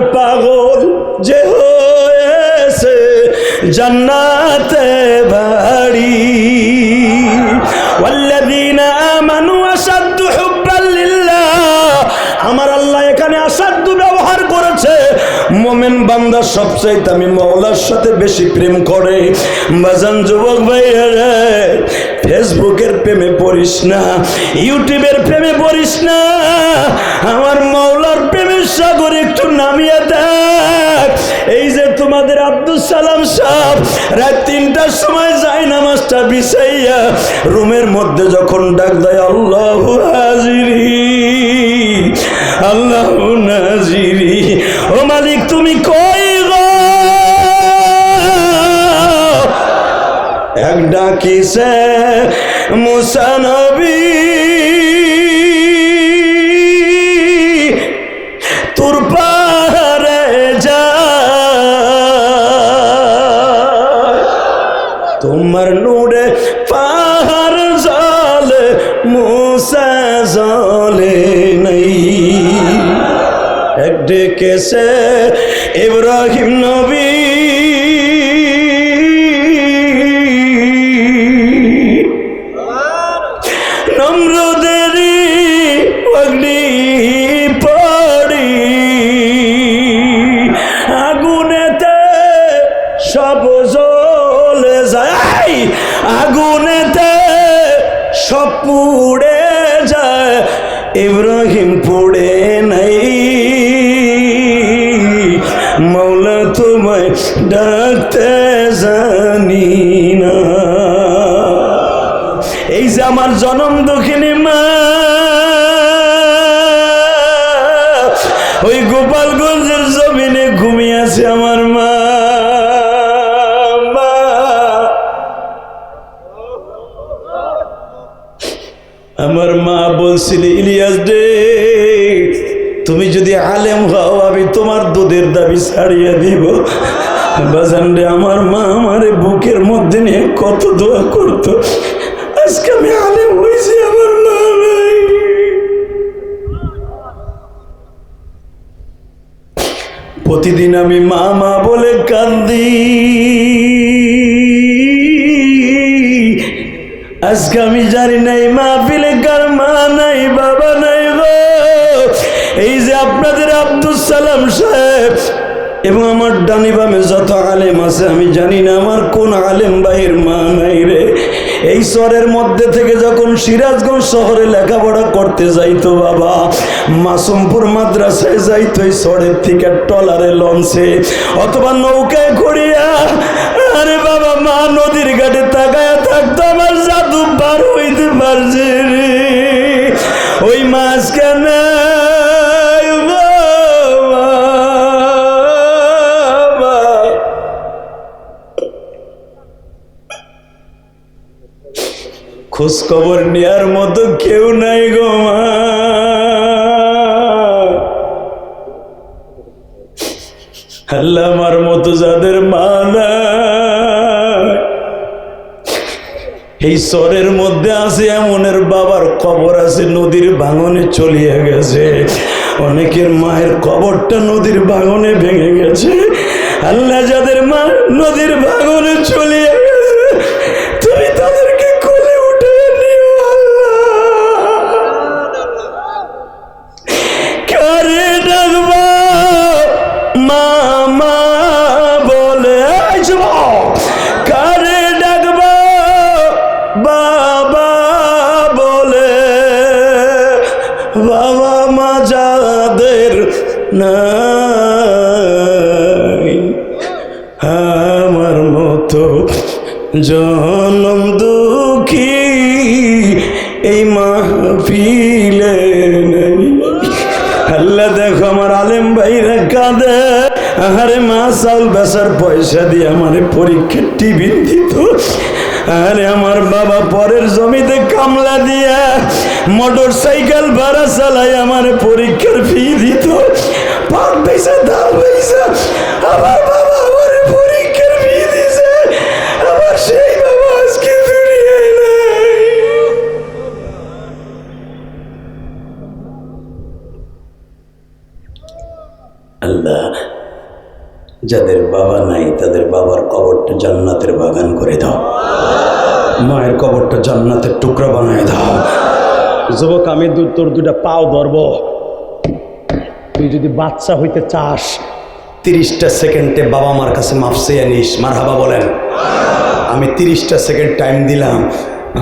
পাগল যে হয়েছে জান্নাতে বাড়ি والذين آمنوا أشد حبا لله আমার আল্লাহ এখানে আসাধ্য ব্যবহার করেছে মোমেন বান্দা সবচাইতে আমি মৌলার সাথে বেশি প্রেম করে বাজান যুবক ভাইয়ারে ফেসবুকের প্রেমে পড়িস না ইউটিউবের প্রেমে পড়িস না আমার মৌলার প্রেমের সাগর একটু নামিয়ে দেখ। এই যে তোমাদের আব্দুল সালাম সাহ রাত তিনটার সময় যায় নামাজটা বিছাইয়া রুমের মধ্যে যখন ডাক দেয়, আল্লাহ হাজিরি, আল্লাহ নাজিরি। ও মালিক, তুমি কই এক ডাকিছে মুসানবী তোমার নূরে পাহাড় জলে মুসা জলে নেই। এক ডেকেছে ইব্রাহিম নবী পুড়ে যায়, ইব্রাহিম পুড়ে নাই। মৌলা তোমায় ডাকতে জানি না। এই যে আমার জনম দক্ষিণী মা, ওই গোপালগঞ্জের জমিনে ঘুমিয়ে আছে আমার বলছিল, ইলিয়াস ডে তুমি যদি আলেম হও, আমি তোমার দুধের দাবি ছাড়িয়ে দিব। বাজান আমার মা আমারে বুকের মধ্যে নিয়ে কত দোয়া করতো। আজকে আমি আলেম হয়েছি, আমার মা প্রতিদিন আমি মা মা বলে কান্দি। আজকে আমি জানি নাই মা ফিলে কার মা নাই, বাবা নাই গো। এই যে আপনাদের আব্দুল সালাম সাহেব এবং আমার ডানি বামে যত আলেম আছে, আমি জানি না আমার কোন আলেম ভাইয়ের মা নাই রে। এই শহরের মধ্যে থেকে যখন সিরাজগঞ্জ শহরে লেখাপড়া করতে যাইতো বাবা, মাসুমপুর মাদ্রাসায় যাইতো এই শহরের থেকে টলারে লঞ্চে, অথবা নৌকায় ঘুরিয়া, আরে বাবা, মা নদীর ঘাটে তাকায় থাকতো আমার পার হইতে পারছে রে ওই মাছ কেন খোঁজ খবর নেওয়ার মতো কেউ নাই গো মা। আল্লাহ আমার মতো যাদের মা এই স্বরের মধ্যে আছে এমনের বাবার কবর আছে, নদীর ভাঙনে চলিয়ে গেছে। অনেকের মায়ের কবরটা নদীর ভাঙনে ভেঙে গেছে। আল্লাহ যাদের মা নদীর ভাঙনে চলিয়ে জনম দুঃখী, এই মাহফিলে আল্লাহ দেখো আমার আলেম ভাইরা কাঁদে। আরে মা চাউল বেচার পয়সা দিয়ে আমার পরীক্ষার টিফিন দিত। আরে আমার বাবা পরের জমিতে কামলা দিয়া মোটর সাইকেল ভাড়া চালাই আমার পরীক্ষার ফি দিত। পাট পয়সা দাম পয়সা আমার যাদের বাবা নাই, তাদের বাবার কবরটা জান্নাতের বাগান করে দাও। মায়ের কবরটা জান্নাতের টুকরা বানায় দাও। যুবক, আমি তোর দুটা পাও ধরব। তুই যদি বাচ্চা হইতে চাস, তিরিশটা সেকেন্ডে বাবা মার কাছে মাফ আনিস মার হাবা বলেন। আমি তিরিশটা সেকেন্ড টাইম দিলাম।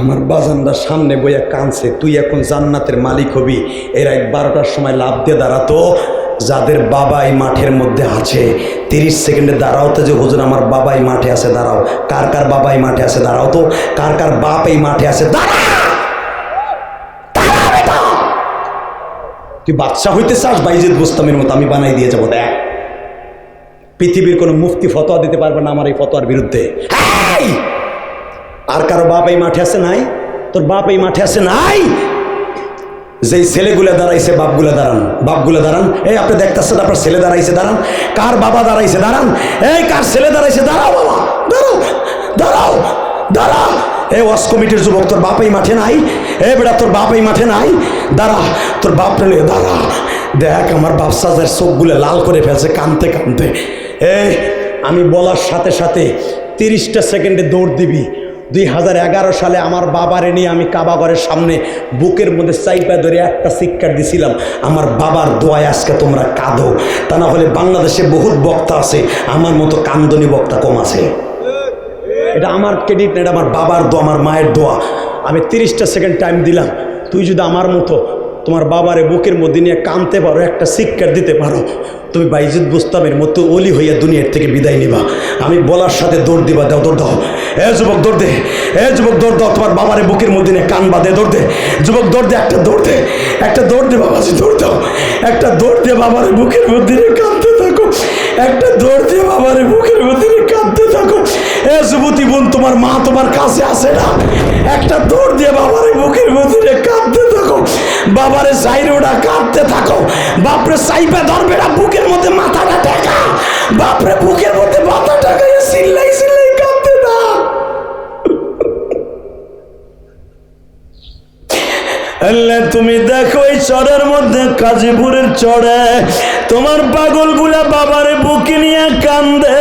আমার বাজানদার সামনে বইয়া কানছে তুই এখন জান্নাতের মালিক হবি। এর এক বারোটার সময় লাভ দিয়ে দাঁড়াতো। যাদের বাবাই মাঠের মধ্যে আছে, তিরিশ সেকেন্ডে দাঁড়াও তো যে, হুজুর, আমার বাবাই মাঠে আছে, দাঁড়াও। কার কার বাবাই মাঠে আছে, দাঁড়াও তো। কার কার বাপ এই মাঠে আছে, দাঁড়া! তুই বাচ্চা হইতে চাস, বাইজিদ বুস্তামের মতো? আমি বানাই দিয়ে যাব, দেখ। পৃথিবীর কোনো মুফতি ফতোয়া দিতে পারবে না আমার এই ফতোয়ার বিরুদ্ধে। আর কারও বাপ এই মাঠে আছে নাই? তোর বাপ এই মাঠে আছে নাই? যেই ছেলেগুলো দাঁড়াইছে, বাপগুলো দাঁড়ান। বাপগুলো দাঁড়ান। এই আপনি দেখতেছেন আপনার ছেলে দাঁড়াইছে, দাঁড়ান। কার বাবা দাঁড়াইছে, দাঁড়ান। এই কার ছেলে দাঁড়াইছে, দাঁড়াও বাবা, দাঁড়াও দাঁড়াও দাঁড়া এ ওয়াস কমিটির যুবক, তোর বাপ এই মাঠে নাই। এ বেটা, তোর বাপ এই মাঠে নাই। দাঁড়া, তোর বাপ নিয়ে দাঁড়া। দেখ, আমার বাপ সাজের চোখগুলো লাল করে ফেলছে কানতে কানতে। এই, আমি বলার সাথে সাথে তিরিশটা সেকেন্ডে দৌড় দিবি। দুই হাজার এগারো সালে আমার বাবারে নিয়ে আমি কাবাগরের সামনে বুকের মধ্যে চাইপা ধরে একটা শিক্ষা দিছিলাম, আমার বাবার দোয়ায় আজকে তোমরা কাঁদো। তা না হলে বাংলাদেশে বহুত বক্তা আছে, আমার মতো কান্দনি বক্তা কম আছে। এটা আমার ক্রেডিট এটা আমার বাবার দোয়া, আমার মায়ের দোয়া। আমি তিরিশটা সেকেন্ড টাইম দিলাম, তুই যদি আমার মতো তোমার বাবারে বুকের মধ্যে নিয়ে কামতে পারো, একটা শিক্ষার দিতে পারো। তুমি বাইজুদ বুস্তামের মতো অলি হইয়া দুনিয়ার থেকে বিদায় নিবা। আমি বলার সাথে দৌড় দিবা, দাও, দৌড় দাও। এ যুবক, দৌড় দে। এ যুবক, দৌড় দাও। তোমার বাবারে বুকের মধ্যে নিয়ে কান বাঁধে, দৌড় দে। যুবক, দৌড় দে, একটা দৌড় দে। একটা দৌড় দে, বাবাজি, দৌড় দাও। একটা দৌড় দে, বাবারে বুকের মধ্যে নিয়ে থাকো একটা দিয়ে বাবারে বুকের ভিতরে কাঁদতে থাকো। এ যুবতী বোন, তোমার মা তোমার কাছে আসে না। একটা দৌড় দিয়ে বাবার বুকের ভিতরে কাঁদতে থাকো। বাবারে সাইরোটা কাঁদতে থাকো। বাপরে সাইপে ধরবে না, বুকের মধ্যে মাথাটা টেকা বাপরে বুকের মধ্যে মাথা টেকা সিল্লাই আল্লাহ, তুমি দেখো এই চরের মধ্যে কাজীপুরের চড়ে তোমার পাগলগুলা বাবারে বুকে নিয়ে কান্দে।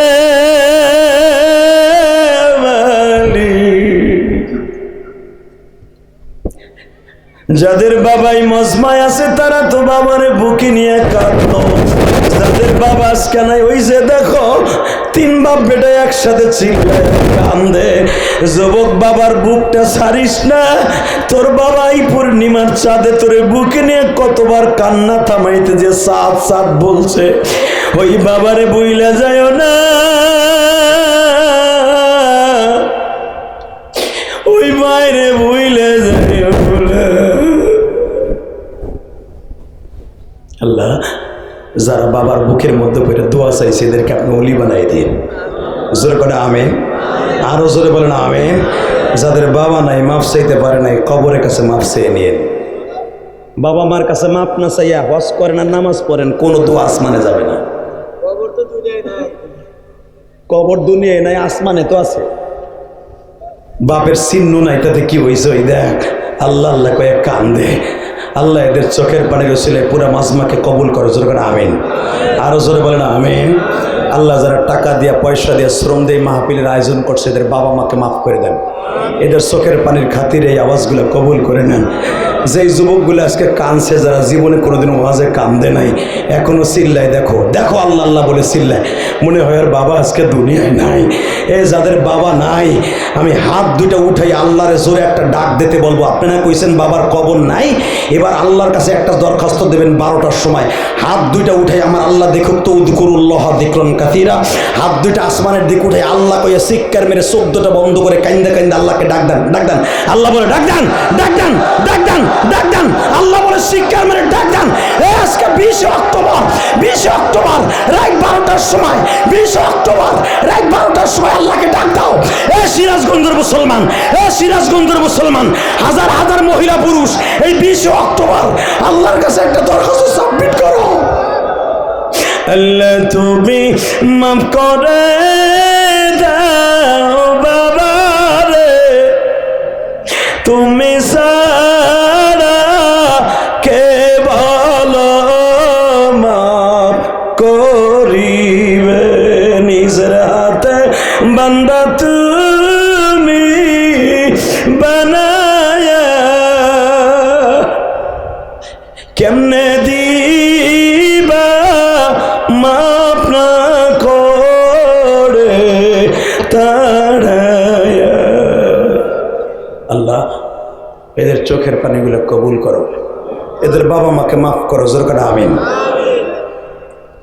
যাদের বাবাই মজমায় আছে, তারা তো বাবারে বুকে নিয়ে কাঁদত যাদের বাবা আজকে নাই, ওই যে দেখো, তিন বাপ বেটা একসাথে চিল্লায় কান্দে। যুবক বাবার বুকটা ছাড়িস না, তোর বাবাই পূর্ণিমার চাঁদে তোরে বুকে নিয়ে কতবার কান্না থামাইতে যে সাত সাত বলছে। ওই বাবারে বইলা যায় না। ওই বাইরে বইলে যায় আল্লাহ যারা বাবার বুকের মধ্যে পড়ে দোয়া চাইছে এদেরকে আপনি অলি বানাই দিন। জোরে করে আমেন। আরও জোরে বলেন আমেন। যাদের বাবা নাই মাফ চাইতে পারে নাই কবরের কাছে মাফ চেয়ে নিন। বাবা মার কাছে মাপ না চাইয়া হজ করেন আর নামাজ পড়েন কোনো দোয়া আসমানে যাবে না। কবর দুনিয়ায় নাই। আসমানে তো আছে। বাপের চিহ্ন নাই তাতে কি হয়েছে ওই দেখ আল্লাহ আল্লাহ কয়ে কান্দে। আল্লাহ এদের চোখের পানি রসিলে পুরা মাজমাকে কবুল করে। জোরে করে আমিন। আরও জোরে বলেন, আমিন। আল্লাহ যারা টাকা দিয়া, পয়সা দিয়ে, শ্রম দিয়ে মাহফিলের আয়োজন করছে, এদের বাবা মাকে মাফ করে দেন। এদের চোখের পানির খাতিরে এই আওয়াজগুলো কবুল করে নেন। যেই যুবকগুলো আজকে কানছে যারা জীবনে কোনোদিন ওয়াজে কান্দে নাই, এখনও চিল্লায়, দেখো দেখো আল্লাহ আল্লাহ বলে চিল্লায়। মনে হয় আর বাবা আজকে দুনিয়ায় নাই। এ যাদের বাবা নাই, আমি হাত দুইটা উঠাই আল্লাহর জোরে একটা ডাক দিতে বলব। আপনারা কইছেন বাবার কবর নাই, এবার আল্লাহর কাছে একটা দরখাস্ত দেবেন বারোটার সময়। হাত দুইটা উঠাই আমার আল্লাহ দেখুক তো উদ্কুরুল্লাহ দিক্রন কাতিরা হাত দুইটা আসমানের দিক উঠাই আল্লাহ কইয়া শিক্ষার মেরে চোদ্দটা বন্ধ করে কাইন্দা কাইন্দা আল্লাহকে ডাক দেন ডাক দেন। আল্লাহ বলে, ডাক দেন ডাক দেন ডাক দেন। ডাক দেন। আল্লাহ বলে, শিক্ষার মেরে ডাক দেন। আজকে বিশে অক্টোবর বিশে অক্টোবর, রাত বারোটার সময়, বিশে অক্টোবর, রাত বারোটার সময় আল্লাহকে ডাক দাও। এ সিরাজগঞ্জের মুসলমান, এ সিরাজগঞ্জের মুসলমান, হাজার হাজার মহিলা পুরুষ, এই বিশে অক্টোবর আল্লাহর কাছে একটা দরখাস্ত সাবমিট করো। তুমি মাফ করে দাও। কেমনে দিবা মাপ না করে আল্লাহ, এদের চোখের পানিগুলো কবুল করো। এদের বাবা মাকে মাফ করো জোরকাটা আমিন।